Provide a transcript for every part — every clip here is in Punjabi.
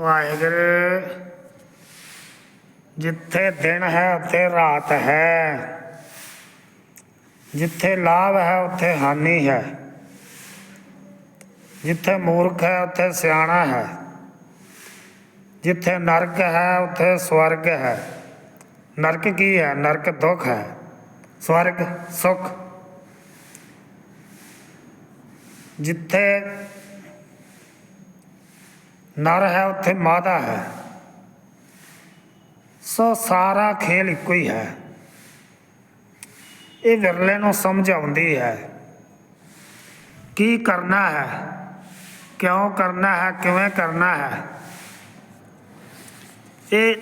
ਵਾਹਿਗੁਰੂ, ਜਿੱਥੇ ਦਿਨ ਹੈ, ਉੱਥੇ ਰਾਤ ਹੈ। ਜਿੱਥੇ ਲਾਭ ਹੈ, ਉੱਥੇ ਹਾਨੀ ਹੈ। ਜਿੱਥੇ ਮੂਰਖ ਹੈ, ਉੱਥੇ ਸਿਆਣਾ ਹੈ। ਜਿੱਥੇ ਨਰਕ ਹੈ, ਉੱਥੇ ਸਵਰਗ ਹੈ। ਨਰਕ ਕੀ ਹੈ? ਨਰਕ ਦੁੱਖ ਹੈ। ਸਵਰਗ ਸੁਖ। ਜਿੱਥੇ ਨਰ ਹੈ, ਉੱਥੇ ਮਾਦਾ ਹੈ। ਸੋ ਸਾਰਾ ਖੇਲ ਇੱਕੋ ਹੀ ਹੈ। ਇਹ ਵਿਰਲੇ ਨੂੰ ਸਮਝ ਆਉਂਦੀ ਹੈ। ਕੀ ਕਰਨਾ ਹੈ? ਕਿਉਂ ਕਰਨਾ ਹੈ? ਕਿਵੇਂ ਕਰਨਾ ਹੈ? ਇਹ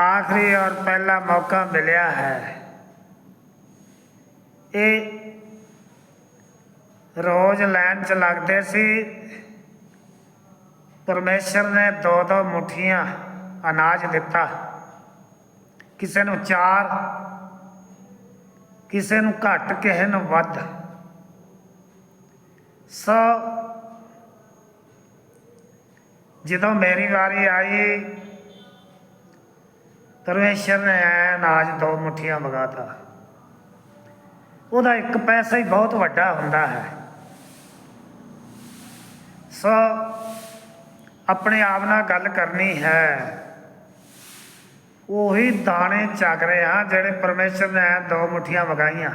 ਆਖਰੀ ਔਰ ਪਹਿਲਾ ਮੌਕਾ ਮਿਲਿਆ ਹੈ। ਇਹ ਰੋਜ਼ ਲੈਣ 'ਚ ਲੱਗਦੇ ਸੀ। ਪਰਮੇਸ਼ਰ ਨੇ ਦੋ ਦੋ ਮੁਠੀਆਂ ਅਨਾਜ ਦਿੱਤਾ। ਕਿਸੇ ਨੂੰ ਚਾਰ, ਕਿਸੇ ਨੂੰ ਘੱਟ, ਕਿਸੇ ਨੂੰ ਵੱਧ। ਸੋ ਜਦੋਂ ਮੇਰੀ ਵਾਰੀ ਆਈ, ਪਰਮੇਸ਼ਰ ਨੇ ਐਂ ਅਨਾਜ ਦੋ ਮੁਠੀਆਂ ਵਗਾਤਾ। ਉਹਦਾ ਇੱਕ ਪੈਸਾ ਹੀ ਬਹੁਤ ਵੱਡਾ ਹੁੰਦਾ ਹੈ। ਸੋ ਆਪਣੇ ਆਪ ਨਾਲ ਗੱਲ ਕਰਨੀ ਹੈ। ਉਹੀ ਦਾਣੇ ਚੱਕ ਰਹੇ ਹਾਂ ਜਿਹੜੇ ਪਰਮੇਸ਼ਰ ਨੇ ਦੋ ਮੁਠੀਆਂ ਵਗਾਈਆਂ।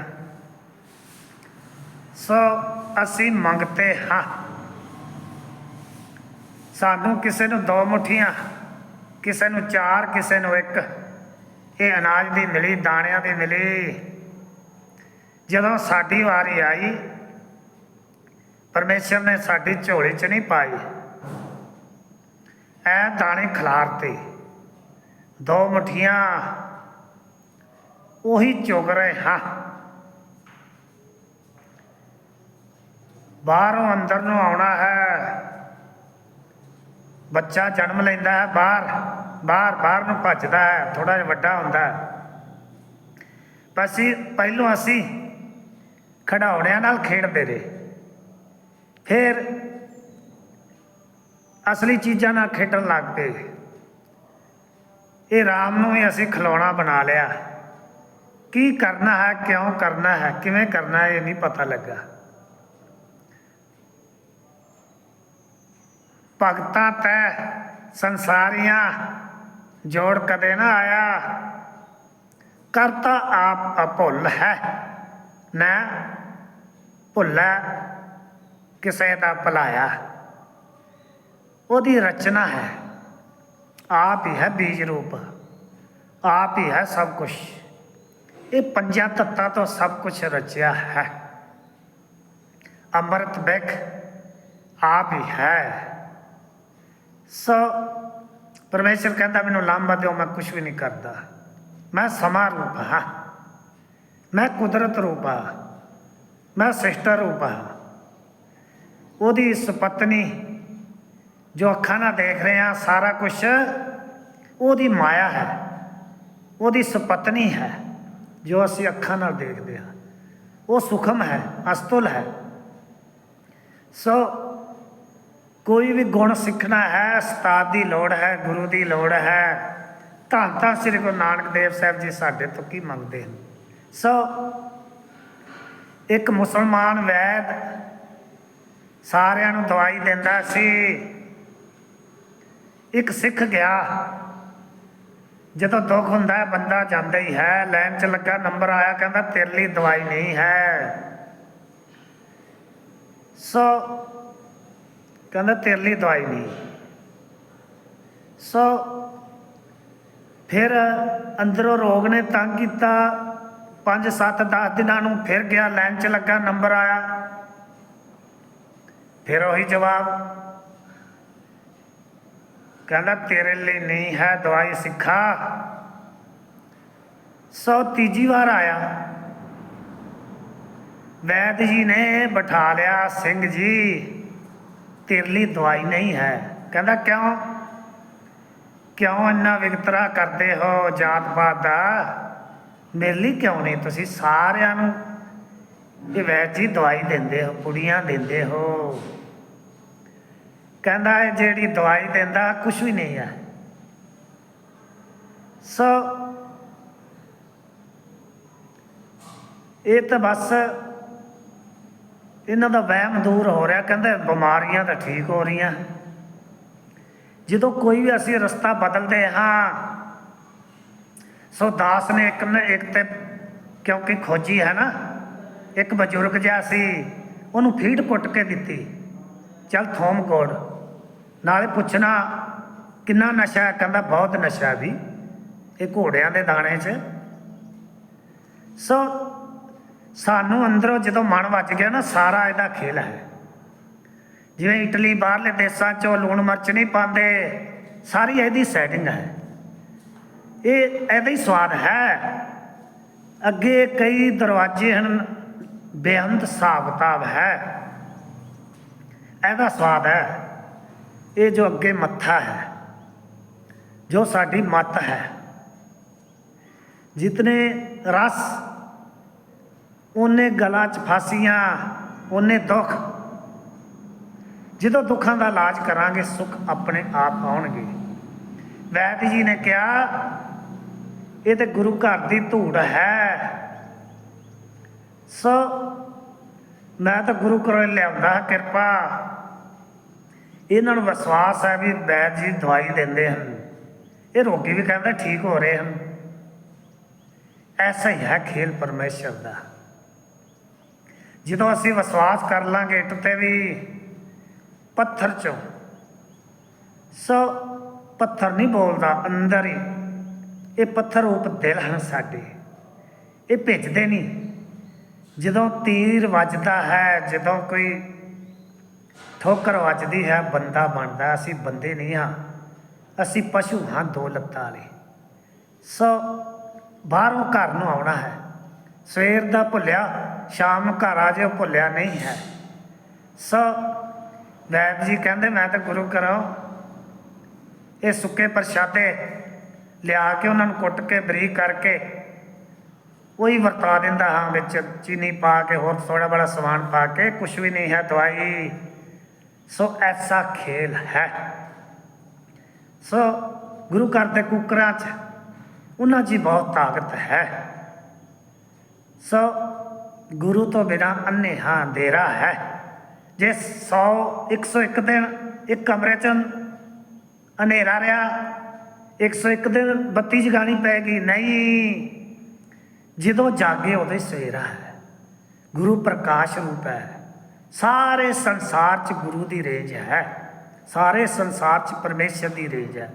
ਸੋ ਅਸੀਂ ਮੰਗਤੇ ਹਾਂ। ਸਾਨੂੰ ਕਿਸੇ ਨੂੰ ਦੋ ਮੁਠੀਆਂ, ਕਿਸੇ ਨੂੰ ਚਾਰ, ਕਿਸੇ ਨੂੰ ਇੱਕ। ਇਹ ਅਨਾਜ ਦੀ ਮਿਲੀ, ਦਾਣਿਆਂ ਦੀ ਮਿਲੀ। ਜਦੋਂ ਸਾਡੀ ਵਾਰੀ ਆਈ, ਪਰਮੇਸ਼ਰ ਨੇ ਸਾਡੀ ਝੋਲੀ 'ਚ ਨਹੀਂ ਪਾਈ। ਐ ਦਾਣੇ ਖਿਲਾਰਤੇ ਦੋ ਮੁਠੀਆਂ। ਉਹੀ ਚੁਗ ਰਹੇ ਹਾਂ। ਬਾਹਰੋਂ ਅੰਦਰ ਨੂੰ ਆਉਣਾ ਹੈ। ਬੱਚਾ ਜਨਮ ਲੈਂਦਾ ਹੈ ਬਾਹਰ। ਬਾਹਰ ਬਾਹਰ ਨੂੰ ਭੱਜਦਾ ਹੈ। ਥੋੜਾ ਜਿਹਾ ਵੱਡਾ ਹੁੰਦਾ ਹੈ। ਪਰ ਅਸੀਂ, ਪਹਿਲੋਂ ਅਸੀਂ ਖੜਾਉਣਿਆਂ ਨਾਲ ਖੇਡਦੇ ਰਹੇ। ਫਿਰ ਅਸਲੀ ਚੀਜ਼ਾਂ ਨਾਲ ਖੇਡਣ ਲੱਗ ਪਏ। ਇਹ ਰਾਮ ਨੂੰ ਹੀ ਅਸੀਂ ਖਿਲੌਣਾ ਬਣਾ ਲਿਆ। ਕੀ ਕਰਨਾ ਹੈ, ਕਿਉਂ ਕਰਨਾ ਹੈ, ਕਿਵੇਂ ਕਰਨਾ ਹੈ, ਇਹ ਨਹੀਂ ਪਤਾ ਲੱਗਾ। ਭਗਤਾਂ ਤੈ ਸੰਸਾਰੀਆਂ, ਜੋੜ ਕਦੇ ਨਾ ਆਇਆ। ਕਰਤਾ ਆਪ ਅਭੁੱਲ ਹੈ। ਨਾ ਭੁੱਲਾ, ਕਿਸੇ ਦਾ ਭਲਾਇਆ। ਉਹਦੀ ਰਚਨਾ ਹੈ। ਆਪ ਹੀ ਹੈ ਬੀਜ ਰੂਪ। ਆਪ ਹੀ ਹੈ ਸਭ ਕੁਝ ਇਹ ਪੰਜਾਂ ਤੱਤਾਂ ਤੋਂ ਸਭ ਕੁਝ ਰਚਿਆ ਹੈ। ਅੰਮ੍ਰਿਤ ਬਿਕ ਆਪ ਹੀ ਹੈ। ਸੋ ਪਰਮੇਸ਼ਰ ਕਹਿੰਦਾ, ਮੈਨੂੰ ਲਾਂਬਾ ਦਿਓ, ਮੈਂ ਕੁਝ ਵੀ ਨਹੀਂ ਕਰਦਾ। ਮੈਂ ਸਮਾ ਰੂਪ ਹਾਂ। ਮੈਂ ਕੁਦਰਤ ਰੂਪ ਹਾਂ। ਮੈਂ ਸਿਸਟਰ ਰੂਪ ਹਾਂ। ਉਹਦੀ ਸੁਪਤਨੀ ਜੋ ਅੱਖਾਂ ਨਾਲ ਦੇਖ ਰਹੇ ਹਾਂ, ਸਾਰਾ ਕੁਝ ਉਹਦੀ ਮਾਇਆ ਹੈ, ਉਹਦੀ ਸੁਪਤਨੀ ਹੈ, ਜੋ ਅਸੀਂ ਅੱਖਾਂ ਨਾਲ ਦੇਖਦੇ ਹਾਂ। ਉਹ ਸੁਖਮ ਹੈ, ਅਸਤੁਲ ਹੈ। ਸੋ ਕੋਈ ਵੀ ਗੁਣ ਸਿੱਖਣਾ ਹੈ, ਉਸਤਾਦ ਦੀ ਲੋੜ ਹੈ, ਗੁਰੂ ਦੀ ਲੋੜ ਹੈ, ਧੰਨ ਤਾਂ ਸ੍ਰੀ ਗੁਰੂ ਨਾਨਕ ਦੇਵ ਸਾਹਿਬ ਜੀ ਸਾਡੇ ਤੋਂ ਕੀ ਮੰਗਦੇ ਹਨ? ਸੋ ਇੱਕ ਮੁਸਲਮਾਨ ਵੈਦ ਸਾਰਿਆਂ ਨੂੰ ਦਵਾਈ ਦਿੰਦਾ ਸੀ ਇੱਕ ਸਿੱਖ ਗਿਆ। ਜਦੋਂ ਦੁੱਖ ਹੁੰਦਾ ਹੈ, ਬੰਦਾ ਜਾਂਦਾ ਹੀ ਹੈ। ਲਾਈਨ 'ਚ ਲੱਗਾ, ਨੰਬਰ ਆਇਆ, ਕਹਿੰਦਾ, ਤੇਰੇ ਲਈ ਦਵਾਈ ਨਹੀਂ ਹੈ। ਸੋ ਕਹਿੰਦਾ, ਤੇਰੇ ਲਈ ਦਵਾਈ ਨਹੀਂ। ਸੋ ਫਿਰ ਅੰਦਰੋਂ ਰੋਗ ਨੇ ਤੰਗ ਕੀਤਾ। 5 7 10 ਦਿਨਾਂ ਨੂੰ ਫਿਰ ਗਿਆ, ਲਾਈਨ 'ਚ ਲੱਗਾ, ਨੰਬਰ ਆਇਆ। ਫਿਰ ਉਹੀ ਜਵਾਬ ਕਹਿੰਦਾ, ਤੇਰੇ ਲਈ ਨਹੀਂ ਹੈ ਦਵਾਈ ਸਿੱਖਾ। ਸੋ ਤੀਜੀ ਵਾਰ ਆਇਆ। ਵੈਦ ਜੀ ਨੇ ਬਿਠਾ ਲਿਆ, ਸਿੰਘ ਜੀ, ਤੇਰੇ ਲਈ ਦਵਾਈ ਨਹੀਂ ਹੈ। ਕਹਿੰਦਾ, ਕਿਉਂ? ਕਿਉਂ ਇੰਨਾ ਵਿਗਤਰਾ ਕਰਦੇ ਹੋ ਜਾਤ ਪਾਤ ਦਾ? ਮੇਰੇ ਲਈ ਕਿਉਂ ਨਹੀਂ? ਤੁਸੀਂ ਸਾਰਿਆਂ ਨੂੰ ਇਹ ਵੈਦ ਜੀ ਦਵਾਈ ਦਿੰਦੇ ਹੋ ਕੁੜੀਆਂ ਦਿੰਦੇ ਹੋ। ਕਹਿੰਦਾ ਇਹ ਜਿਹੜੀ ਦਵਾਈ ਦਿੰਦਾ ਕੁਝ ਵੀ ਨਹੀਂ ਹੈ ਸੋ ਇਹ ਤਾਂ ਬਸ ਇਹਨਾਂ ਦਾ ਵਹਿਮ ਦੂਰ ਹੋ ਰਿਹਾ, ਕਹਿੰਦੇ ਬਿਮਾਰੀਆਂ ਤਾਂ ਠੀਕ ਹੋ ਰਹੀਆਂ। ਜਦੋਂ ਕੋਈ ਵੀ ਅਸੀਂ ਰਸਤਾ ਬਦਲਦੇ ਹਾਂ, ਸੋ ਦਾਸ ਨੇ ਇੱਕ ਨੇ ਇੱਕ ਤੇ ਕਿਉਂਕਿ ਖੋਜੀ ਹੈ ਨਾ, ਇੱਕ ਬਜ਼ੁਰਗ ਜਿਹਾ ਸੀ, ਉਹਨੂੰ ਫੀਡ ਕੁੱਟ ਕੇ ਦਿੱਤੀ, ਚੱਲ ਥੋਮ ਗੋੜ ਨਾਲੇ ਪੁੱਛਣਾ ਕਿੰਨਾ ਨਸ਼ਾ ਕਹਿੰਦਾ ਬਹੁਤ ਨਸ਼ਾ ਵੀ। ਇਹ ਘੋੜਿਆਂ ਦੇ ਦਾਣੇ 'ਚ। ਸੋ ਸਾਨੂੰ ਅੰਦਰੋਂ ਜਦੋਂ ਮਨ ਵੱਜ ਗਿਆ ਨਾ, ਸਾਰਾ ਇਹਦਾ ਖੇਲ ਹੈ। ਜਿਵੇਂ ਇਟਲੀ ਬਾਹਰਲੇ ਦੇਸ਼ਾਂ 'ਚੋਂ ਲੂਣ ਮਿਰਚ ਨਹੀਂ ਪਾਉਂਦੇ, ਸਾਰੀ ਇਹਦੀ ਸੈਟਿੰਗ ਹੈ। ਇਹ ਇਹਦਾ ਹੀ ਸਵਾਦ ਹੈ। ਅੱਗੇ ਕਈ ਦਰਵਾਜ਼ੇ ਹਨ, ਬੇਅੰਤ ਹਿਸਾਬ ਕਿਤਾਬ ਹੈ। ਇਹਦਾ ਸਵਾਦ ਹੈ। ਇਹ ਜੋ ਅੱਗੇ ਮੱਥਾ ਹੈ, ਜੋ ਸਾਡੀ ਮੱਤ ਹੈ, ਜਿਤਨੇ ਰਸ, ਉਹਨੇ ਗਲਾਂ 'ਚ ਫਾਸੀਆਂ, ਉਹਨੇ ਦੁੱਖ, ਜਦੋਂ ਦੁੱਖਾਂ ਦਾ ਇਲਾਜ ਕਰਾਂਗੇ, ਸੁੱਖ ਆਪਣੇ ਆਪ ਆਉਣਗੇ। ਵੈਦ ਜੀ ਨੇ ਕਿਹਾ, ਇਹ ਤੇ ਗੁਰੂ ਘਰ ਦੀ ਧੂੜ ਹੈ। ਸੋ ਮੈਂ ਤਾਂ ਗੁਰੂ ਘਰੋਂ ਲਿਆਉਂਦਾ, ਕਿਰਪਾ। ਇਹਨਾਂ ਨੂੰ ਵਿਸ਼ਵਾਸ ਹੈ ਵੀ ਵੈਦ ਜੀ ਦਵਾਈ ਦਿੰਦੇ ਹਨ। ਇਹ ਰੋਗੀ ਵੀ ਕਹਿੰਦਾ ਠੀਕ ਹੋ ਰਹੇ ਹਨ। ਐਸਾ ਹੀ ਹੈ ਖੇਲ ਪਰਮੇਸ਼ਰ ਦਾ। ਜਦੋਂ ਅਸੀਂ ਵਿਸ਼ਵਾਸ ਕਰ ਲਾਂਗੇ ਇੱਟ ਤੇ ਵੀ ਪੱਥਰ ਚੋਂ, ਸੋ ਪੱਥਰ ਨਹੀਂ ਬੋਲਦਾ, ਅੰਦਰ ਹੀ ਇਹ ਪੱਥਰ ਰੂਪ ਦਿਲ ਹਨ ਸਾਡੇ। ਇਹ ਭਿੱਜਦੇ ਨਹੀਂ। ਜਦੋਂ ਤੀਰ ਵੱਜਦਾ ਹੈ, ਜਦੋਂ ਕੋਈ ਠੋਕਰ ਵੱਜਦੀ ਹੈ, ਬੰਦਾ ਬਣਦਾ, ਅਸੀਂ ਬੰਦੇ ਨਹੀਂ ਹਾਂ। ਅਸੀਂ ਪਸ਼ੂ ਹਾਂ, ਦੋ ਲੱਤਾਂ ਵਾਲੇ। ਸੋ ਬਾਹਰੋਂ ਘਰ ਨੂੰ ਆਉਣਾ ਹੈ। ਸਵੇਰ ਦਾ ਭੁੱਲਿਆ, ਸ਼ਾਮ ਨੂੰ ਘਰ ਆ ਜਾਓ, ਭੁੱਲਿਆ ਨਹੀਂ ਹੈ। ਸੋ ਵੈਦ ਜੀ ਕਹਿੰਦੇ, ਮੈਂ ਤਾਂ ਗੁਰੂ ਘਰੋਂ ਇਹ ਸੁੱਕੇ ਪ੍ਰਸ਼ਾਦੇ ਲਿਆ ਕੇ ਉਹਨਾਂ ਨੂੰ ਕੁੱਟ ਕੇ, ਬਰੀਕ ਕਰਕੇ ਉਹੀ ਵਰਤਾ ਦਿੰਦਾ ਹਾਂ ਵਿੱਚ। ਚੀਨੀ ਪਾ ਕੇ, ਹੋਰ ਥੋੜਾ ਬੜਾ ਸਮਾਨ ਪਾ ਕੇ ਕੁਝ ਵੀ ਨਹੀਂ ਹੈ, ਦਵਾਈ ਸੋ ਐਸਾ ਖੇਲ ਹੈ। ਸੋ ਗੁਰੂ ਘਰ ਦੇ ਕੁਕਰਾਂ 'ਚ ਉਹਨਾਂ 'ਚ ਬਹੁਤ ਤਾਕਤ ਹੈ। ਸੋ ਗੁਰੂ ਤੋਂ ਬਿਨਾ ਅੰਨੇ ਹਾਂ ਅੰਧੇਰਾ ਹੈ। ਜੇ 100 101 ਦਿਨ ਇੱਕ ਕਮਰੇ 'ਚ ਹਨੇਰਾ ਰਿਹਾ 101 ਦਿਨ ਬੱਤੀ ਜਗਾਣੀ ਪੈਗੀ, ਨਹੀਂ। ਜਦੋਂ ਜਾਗੇ ਉਹਦੇ ਸਵੇਰਾ ਹੈ। ਗੁਰੂ ਪ੍ਰਕਾਸ਼ ਰੂਪ ਹੈ। ਸਾਰੇ ਸੰਸਾਰ 'ਚ ਗੁਰੂ ਦੀ ਰੇਜ ਹੈ। ਸਾਰੇ ਸੰਸਾਰ 'ਚ ਪਰਮੇਸ਼ਰ ਦੀ ਰੇਜ ਹੈ।